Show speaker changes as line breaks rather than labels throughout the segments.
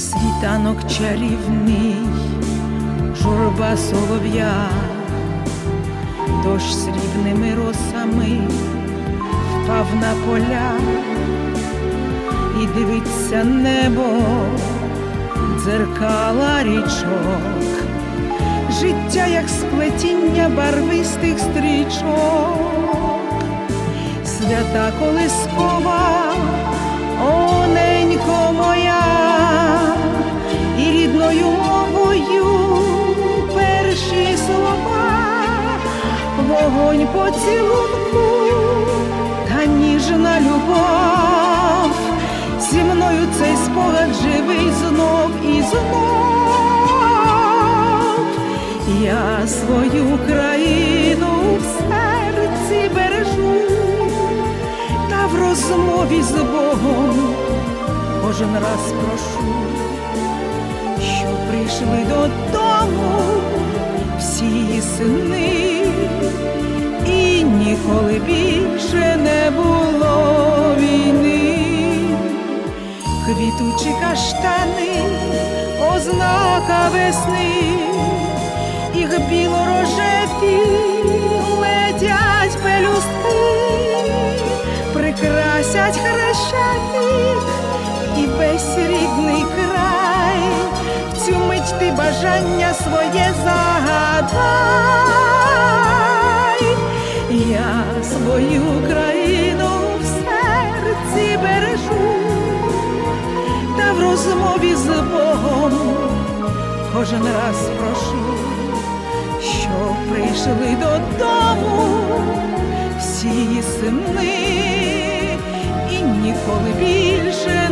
світанок чарівний, журба солов'я, дощ срібними росами впав на поля і дивиться небо, дзеркала річок, життя, як сплетіння барвистих стрічок, свята колискова, оненько моя, рідною мовою перші слова, вогонь поцілунку та ніжна любов. Зі мною цей спогад живий знов і знов. Я свою країну в серці бережу, та в розмові з Богом кожен раз прошу, що прийшли додому всі сини, і ніколи більше не було війни. Квітучі каштани, ознака весни, їх білорожеві бажання своє загадай, я свою країну в серці бережу та в розмові з Богом кожен раз прошу, що прийшли додому всі сини, і ніколи більше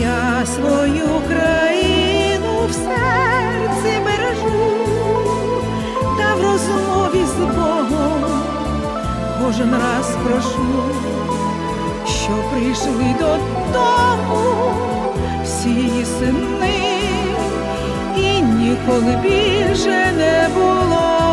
Я свою країну в серці бережу, та в розмові з Богом кожен раз прошу, що прийшли додому всі сини, і ніколи більше не було